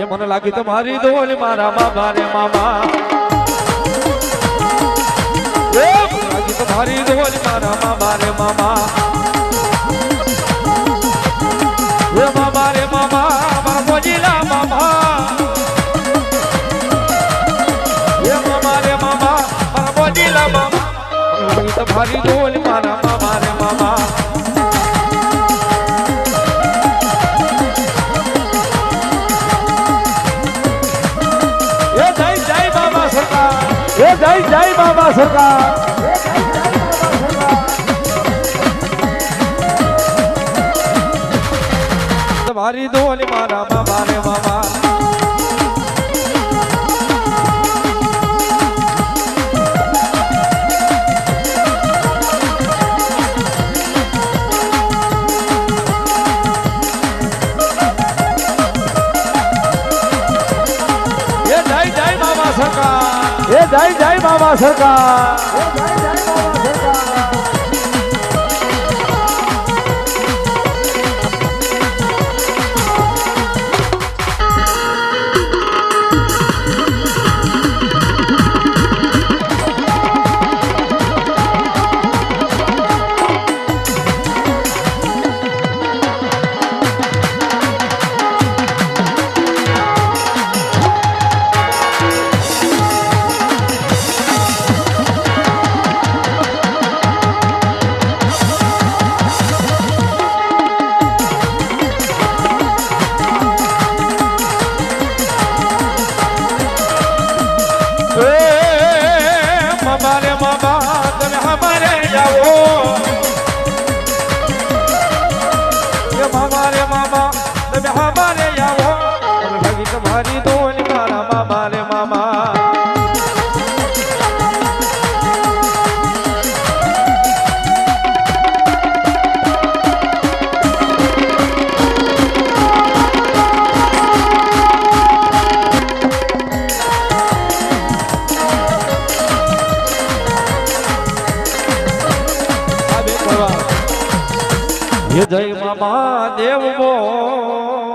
એ મને લાગી તમારી દોલ મારા મામા રે મામા એ મને લાગી તમારી દોલ મારા મામા રે મામા એ મામા રે મામા મારા મોજીલા મામા એ મામા રે મામા મારા મોજીલા મામા મને લાગી તમારી દોલ એ જય જય બાબા સરકાર. મારી દોલી મારા બાબા રે બાબા સરકાર. એ જય જય બાબા સરકાર. આવો એ મામા, રે મામા, તમે અમારે આવો. મને લાગી તમારી દોલી મારા મામા રે જય મામા દેવ બોલ